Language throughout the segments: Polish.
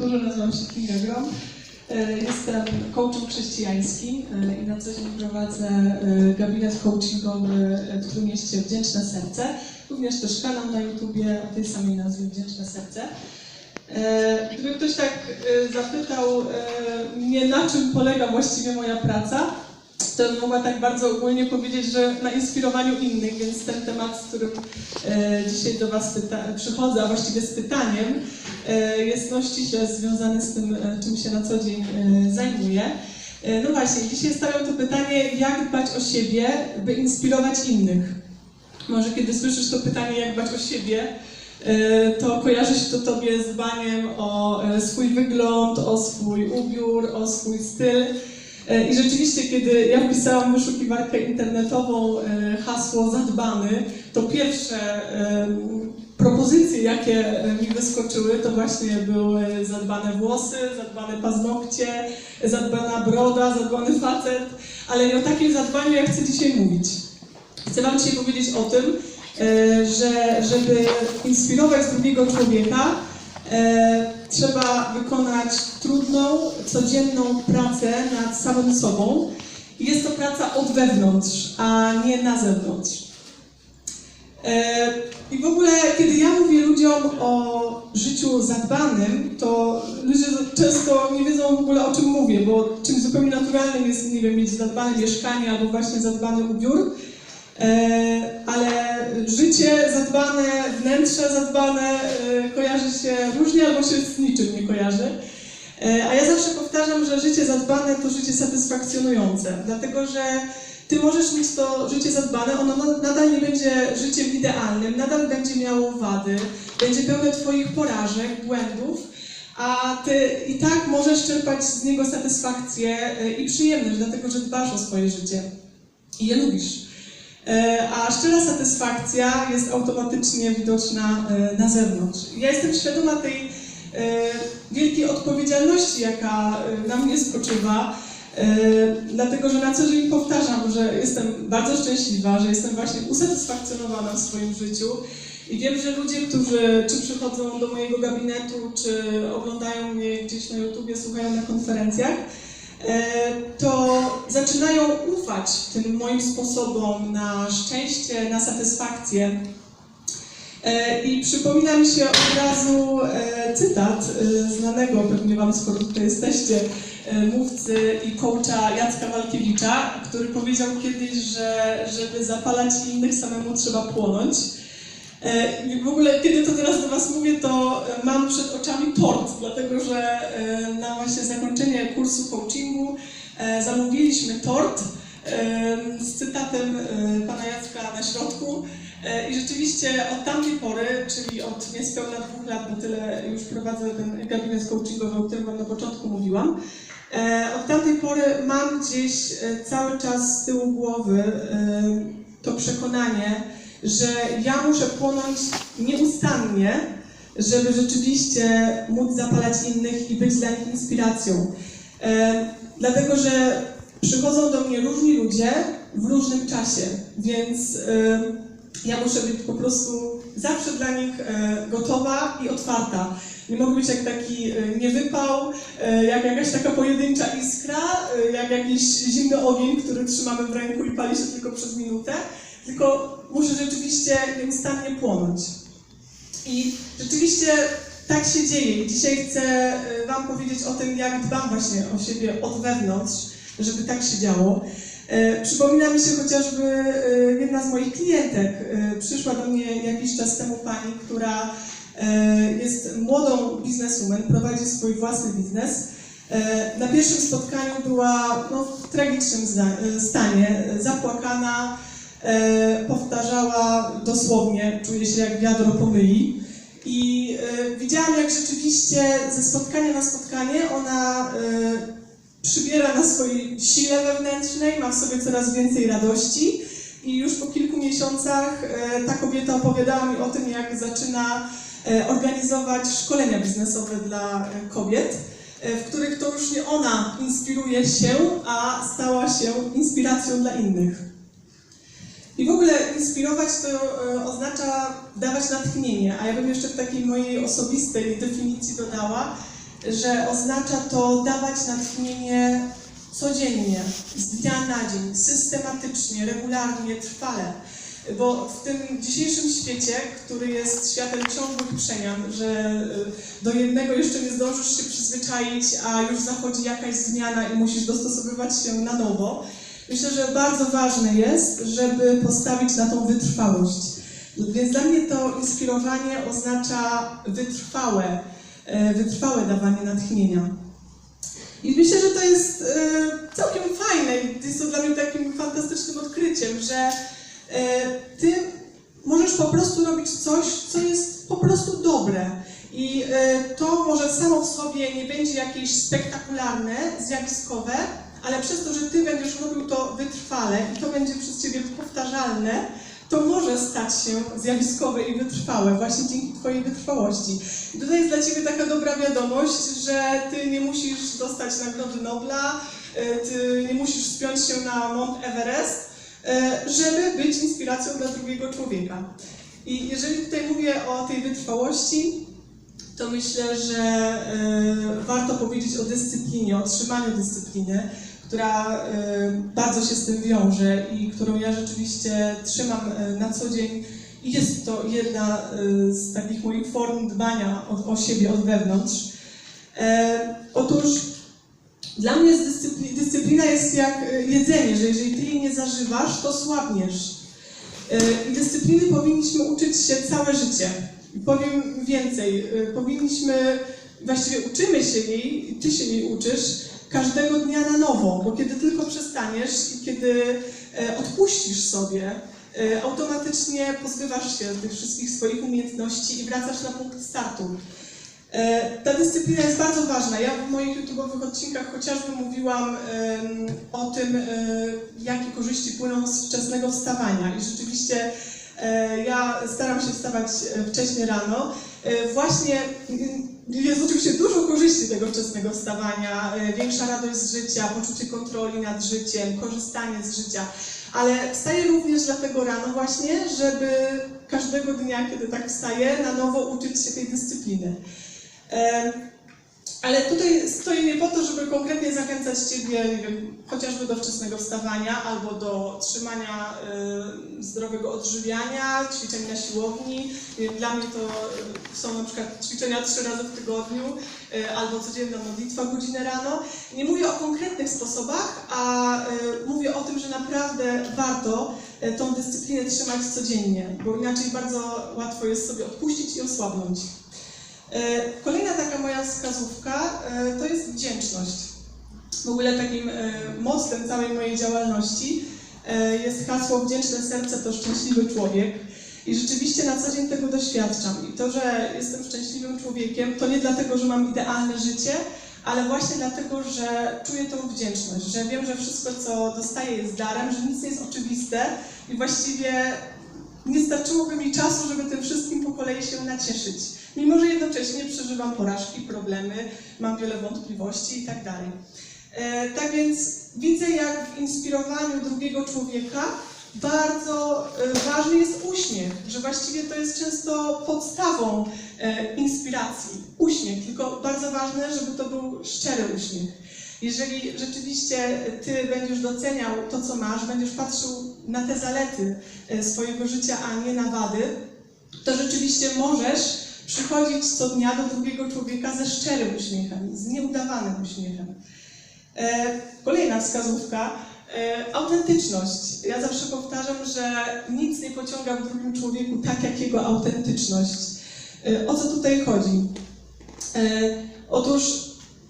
kulturze, nazywam się Kinga Grom. E, Jestem coachem chrześcijańskim e, i na co dzień prowadzę e, gabinet coachingowy w Trójmieście Wdzięczne Serce. Również też kanał na YouTubie o tej samej nazwie Wdzięczne Serce. Gdyby ktoś tak zapytał mnie, na czym polega właściwie moja praca, to mogła tak bardzo ogólnie powiedzieć, że na inspirowaniu innych, więc ten temat, z którym e, dzisiaj do Was przychodzę, a właściwie z pytaniem, e, jest no ściśle związany z tym, e, czym się na co dzień e, zajmuję. E, No właśnie, dzisiaj stawiam to pytanie, jak dbać o siebie, by inspirować innych. Może kiedy słyszysz to pytanie, jak dbać o siebie, e, to kojarzy się to Tobie z dbaniem o e, swój wygląd, o swój ubiór, o swój styl. E, I rzeczywiście, kiedy ja wpisałam wyszukiwarkę internetową e, hasło zadbany, to pierwsze em, propozycje, jakie e, mi wyskoczyły, to właśnie były zadbane włosy, zadbane paznokcie, zadbana broda, zadbany facet, ale nie o takim zadbaniu ja chcę dzisiaj mówić. Chcę Wam dzisiaj powiedzieć o tym, e, że żeby inspirować drugiego człowieka, e, trzeba wykonać trudną, codzienną pracę nad samym sobą. I jest to praca od wewnątrz, a nie na zewnątrz. E, I w ogóle, kiedy ja mówię ludziom o życiu zadbanym, to ludzie często nie wiedzą w ogóle o czym mówię, bo czymś zupełnie naturalnym jest, nie wiem, mieć zadbane mieszkanie albo właśnie zadbany ubiór. E, ale życie zadbane, wnętrze zadbane e, kojarzy się różnie albo się z niczym nie kojarzy. E, a ja zawsze powtarzam, że życie zadbane to życie satysfakcjonujące, dlatego że ty możesz mieć to życie zadbane, ono na- nadal nie będzie życiem idealnym, nadal będzie miało wady, będzie pełne twoich porażek, błędów, a ty i tak możesz czerpać z niego satysfakcję i przyjemność, dlatego że dbasz o swoje życie i je lubisz. E, A szczera satysfakcja jest automatycznie widoczna e, na zewnątrz. Ja jestem świadoma tej e, wielkiej odpowiedzialności, jaka na mnie spoczywa, dlatego że na co dzień powtarzam, że jestem bardzo szczęśliwa, że jestem właśnie usatysfakcjonowana w swoim życiu i wiem, że ludzie, którzy czy przychodzą do mojego gabinetu, czy oglądają mnie gdzieś na YouTubie, słuchają na konferencjach, to zaczynają ufać tym moim sposobom na szczęście, na satysfakcję. E, I przypomina mi się od razu e, cytat e, znanego, pewnie Wam, skoro tutaj jesteście, e, mówcy i coacha Jacka Walkiewicza, który powiedział kiedyś, że żeby zapalać innych samemu trzeba płonąć. E, w ogóle, kiedy to teraz do Was mówię, to e, mam przed oczami tort, dlatego że e, na właśnie zakończenie kursu coachingu zamówiliśmy tort z cytatem pana Jacka na środku. I rzeczywiście od tamtej pory, czyli od niespełna dwóch lat, bo tyle już prowadzę ten gabinet coachingowy, o którym Wam na początku mówiłam, od tamtej pory mam gdzieś cały czas z tyłu głowy to przekonanie, że ja muszę płonąć nieustannie, żeby rzeczywiście móc zapalać innych i być dla nich inspiracją. E, dlatego, że przychodzą do mnie różni ludzie w różnym czasie, więc e, ja muszę być po prostu zawsze dla nich e, gotowa i otwarta. Nie mogę być jak taki e, niewypał, e, jak jakaś taka pojedyncza iskra, e, jak jakiś zimny ogień, który trzymamy w ręku i pali się tylko przez minutę, tylko muszę rzeczywiście nieustannie płonąć. I rzeczywiście tak się dzieje. Dzisiaj chcę e, Wam powiedzieć o tym, jak dbam właśnie o siebie od wewnątrz, żeby tak się działo. E, Przypomina mi się chociażby e, jedna z moich klientek. Przyszła do mnie jakiś czas temu pani, która jest młodą bizneswoman, prowadzi swój własny biznes. Na pierwszym spotkaniu była no, w tragicznym stanie, zapłakana, e, powtarzała dosłownie, czuje się jak wiadro pomyli. I e, widziałam, jak rzeczywiście ze spotkania na spotkanie ona e, przybiera na swojej sile wewnętrznej, ma w sobie coraz więcej radości. I już po kilku miesiącach e, ta kobieta opowiadała mi o tym, jak zaczyna e, organizować szkolenia biznesowe dla e, kobiet, e, w których to już nie ona inspiruje się, a stała się inspiracją dla innych. I w ogóle inspirować to e, oznacza dawać natchnienie, a ja bym jeszcze w takiej mojej osobistej definicji dodała, że oznacza to dawać natchnienie codziennie, z dnia na dzień, systematycznie, regularnie, trwale. Bo w tym dzisiejszym świecie, który jest światem ciągłych przemian, że y, do jednego jeszcze nie zdążysz się przyzwyczaić, a już zachodzi jakaś zmiana i musisz dostosowywać się na nowo, myślę, że bardzo ważne jest, żeby postawić na tą wytrwałość. Więc dla mnie to inspirowanie oznacza wytrwałe, e, wytrwałe dawanie natchnienia. I myślę, że to jest e, całkiem fajne i jest to dla mnie takim fantastycznym odkryciem, że e, ty możesz po prostu robić coś, co jest po prostu dobre. I to może samo w sobie nie będzie jakieś spektakularne, zjawiskowe, ale przez to, że ty będziesz robił to wytrwale i to będzie przez ciebie powtarzalne, to może stać się zjawiskowe i wytrwałe właśnie dzięki Twojej wytrwałości. I tutaj jest dla Ciebie taka dobra wiadomość, że Ty nie musisz dostać Nagrody Nobla, e, Ty nie musisz spiąć się na Mount Everest, e, żeby być inspiracją dla drugiego człowieka. I jeżeli tutaj mówię o tej wytrwałości, to myślę, że e, warto powiedzieć o dyscyplinie, o trzymaniu dyscypliny, która e, bardzo się z tym wiąże i którą ja rzeczywiście trzymam e, na co dzień. I jest to jedna e, z takich moich form dbania o, o siebie od wewnątrz. E, otóż dla mnie jest dyscypli- dyscyplina jest jak jedzenie, że jeżeli ty jej nie zażywasz, to słabniesz. E, I dyscypliny powinniśmy uczyć się całe życie. Powiem więcej, powinniśmy, właściwie uczymy się jej, ty się jej uczysz, każdego dnia na nowo, bo kiedy tylko przestaniesz i kiedy e, odpuścisz sobie, e, automatycznie pozbywasz się tych wszystkich swoich umiejętności i wracasz na punkt startu. E, Ta dyscyplina jest bardzo ważna. Ja w moich YouTube'owych odcinkach chociażby mówiłam o tym, jakie korzyści płyną z wczesnego wstawania. I rzeczywiście ja staram się wstawać e, wcześnie rano. E, Właśnie mm, jest oczywiście dużo korzyści tego wczesnego wstawania, e, większa radość z życia, poczucie kontroli nad życiem, korzystanie z życia. Ale wstaję również dlatego rano właśnie, żeby każdego dnia, kiedy tak wstaję, na nowo uczyć się tej dyscypliny. Ale tutaj stoję nie po to, żeby konkretnie zachęcać Ciebie, nie wiem, chociażby do wczesnego wstawania albo do trzymania y, zdrowego odżywiania, ćwiczeń na siłowni. Wiem, Dla mnie to y, są na przykład ćwiczenia trzy razy w tygodniu y, albo codzienna modlitwa godzinę rano. Nie mówię o konkretnych sposobach, a y, mówię o tym, że naprawdę warto y, tą dyscyplinę trzymać codziennie, bo inaczej bardzo łatwo jest sobie odpuścić i osłabnąć. Kolejna taka moja wskazówka to jest wdzięczność. W ogóle takim mostem całej mojej działalności jest hasło Wdzięczne serce to szczęśliwy człowiek. I rzeczywiście na co dzień tego doświadczam. I to, że jestem szczęśliwym człowiekiem, to nie dlatego, że mam idealne życie, ale właśnie dlatego, że czuję tą wdzięczność, że wiem, że wszystko, co dostaję, jest darem, że nic nie jest oczywiste i właściwie nie starczyłoby mi czasu, żeby tym wszystkim po kolei się nacieszyć. Mimo, że jednocześnie przeżywam porażki, problemy, mam wiele wątpliwości i tak dalej. E, Tak więc widzę, jak w inspirowaniu drugiego człowieka bardzo e, ważny jest uśmiech, że właściwie to jest często podstawą e, inspiracji. Uśmiech, tylko bardzo ważne, żeby to był szczery uśmiech. Jeżeli rzeczywiście ty będziesz doceniał to, co masz, będziesz patrzył na te zalety swojego życia, a nie na wady, to rzeczywiście możesz przychodzić co dnia do drugiego człowieka ze szczerym uśmiechem, z nieudawanym uśmiechem. E, Kolejna wskazówka. e, Autentyczność. Ja zawsze powtarzam, że nic nie pociąga w drugim człowieku tak jak jego autentyczność. E, O co tutaj chodzi? Otóż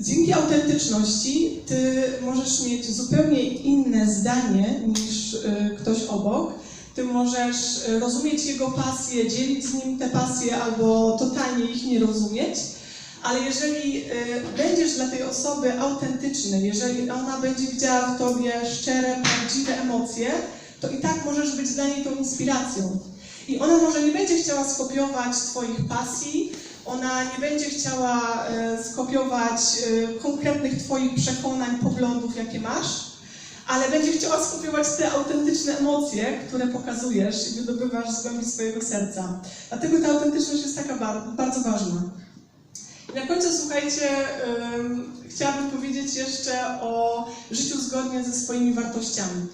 dzięki autentyczności ty możesz mieć zupełnie inne zdanie niż ktoś obok. Ty możesz rozumieć jego pasje, dzielić z nim te pasje albo totalnie ich nie rozumieć. Ale jeżeli e, będziesz dla tej osoby autentyczny, jeżeli ona będzie widziała w tobie szczere, prawdziwe emocje, to i tak możesz być dla niej tą inspiracją. I ona może nie będzie chciała skopiować Twoich pasji, ona nie będzie chciała e, skopiować e, konkretnych Twoich przekonań, poglądów, jakie masz, ale będzie chciała skopiować te autentyczne emocje, które pokazujesz i wydobywasz z głębi swojego serca. Dlatego ta autentyczność jest taka bar- bardzo ważna. Na końcu, słuchajcie, ym, chciałabym powiedzieć jeszcze o życiu zgodnie ze swoimi wartościami.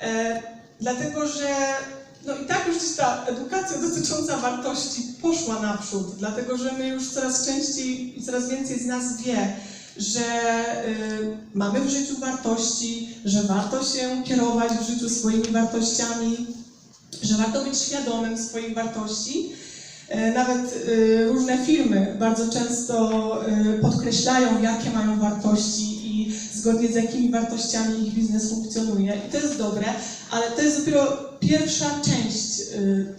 E, dlatego, że no i tak już ta edukacja dotycząca wartości poszła naprzód, dlatego że my już coraz częściej i coraz więcej z nas wie, że y, mamy w życiu wartości, że warto się kierować w życiu swoimi wartościami, że warto być świadomym swoich wartości. E, Nawet y, różne firmy bardzo często y, podkreślają, jakie mają wartości i zgodnie z jakimi wartościami ich biznes funkcjonuje. I to jest dobre, ale to jest dopiero pierwsza część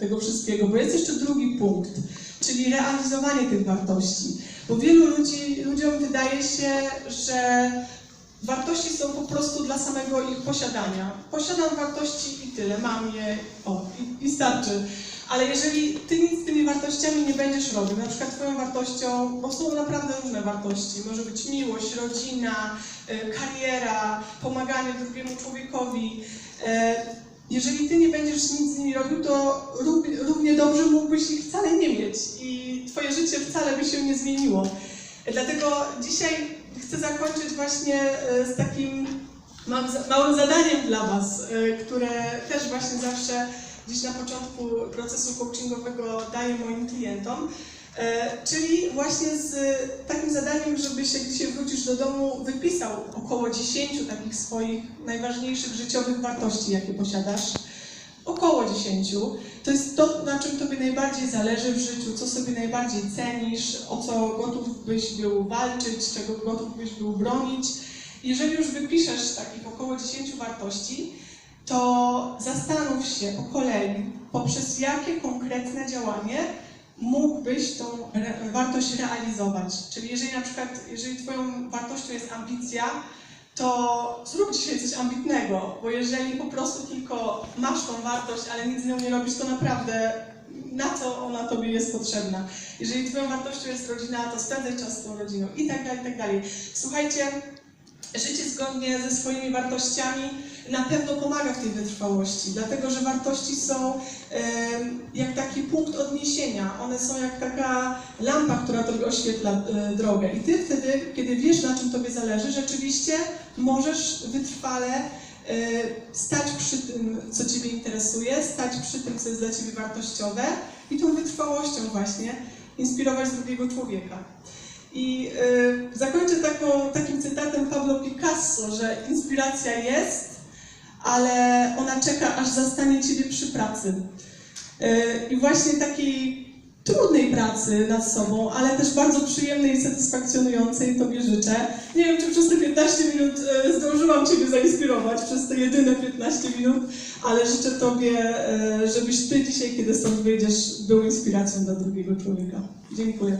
tego wszystkiego, bo jest jeszcze drugi punkt, czyli realizowanie tych wartości. Bo wielu ludzi, ludziom wydaje się, że wartości są po prostu dla samego ich posiadania. Posiadam wartości i tyle, mam je, o, i, i starczy. Ale jeżeli ty nic z tymi wartościami nie będziesz robił, na przykład twoją wartością, bo są naprawdę różne wartości, może być miłość, rodzina, y, kariera, pomaganie drugiemu człowiekowi. E, Jeżeli ty nie będziesz nic z nimi robił, to równie dobrze mógłbyś ich wcale nie mieć i twoje życie wcale by się nie zmieniło. Dlatego dzisiaj chcę zakończyć właśnie e, z takim małym zadaniem dla Was, e, które też właśnie zawsze gdzieś na początku procesu coachingowego daję moim klientom. E, Czyli właśnie z takim zadaniem, żebyś jak dzisiaj wrócisz do domu, wypisał około 10 takich swoich najważniejszych życiowych wartości, jakie posiadasz. Około 10. To jest to, na czym Tobie najbardziej zależy w życiu, co sobie najbardziej cenisz, o co gotów byś był walczyć, czego gotów byś był bronić. Jeżeli już wypiszesz takich około 10 wartości, to zastanów się po kolei, poprzez jakie konkretne działanie mógłbyś tą re- wartość realizować. Czyli jeżeli na przykład, jeżeli Twoją wartością jest ambicja, to zrób dzisiaj coś ambitnego, bo jeżeli po prostu tylko masz tą wartość, ale nic z nią nie robisz, to naprawdę na co ona Tobie jest potrzebna. Jeżeli Twoją wartością jest rodzina, to spędzaj czas z tą rodziną i tak dalej, i tak dalej. Słuchajcie, życie zgodnie ze swoimi wartościami na pewno pomaga w tej wytrwałości, dlatego że wartości są jak taki punkt odniesienia. One są jak taka lampa, która tobie oświetla e, drogę. I ty wtedy, kiedy wiesz, na czym tobie zależy, rzeczywiście możesz wytrwale e, stać przy tym, co ciebie interesuje, stać przy tym, co jest dla ciebie wartościowe i tą wytrwałością właśnie inspirować drugiego człowieka. I y, zakończę taką, takim cytatem Pablo Picasso, że inspiracja jest, ale ona czeka, aż zastanie Ciebie przy pracy. Y, I właśnie takiej trudnej pracy nad sobą, ale też bardzo przyjemnej i satysfakcjonującej Tobie życzę. Nie wiem, czy przez te 15 minut y, zdążyłam Ciebie zainspirować, przez te jedyne 15 minut, ale życzę Tobie, y, żebyś Ty dzisiaj, kiedy stąd wyjdziesz, był inspiracją dla drugiego człowieka. Dziękuję.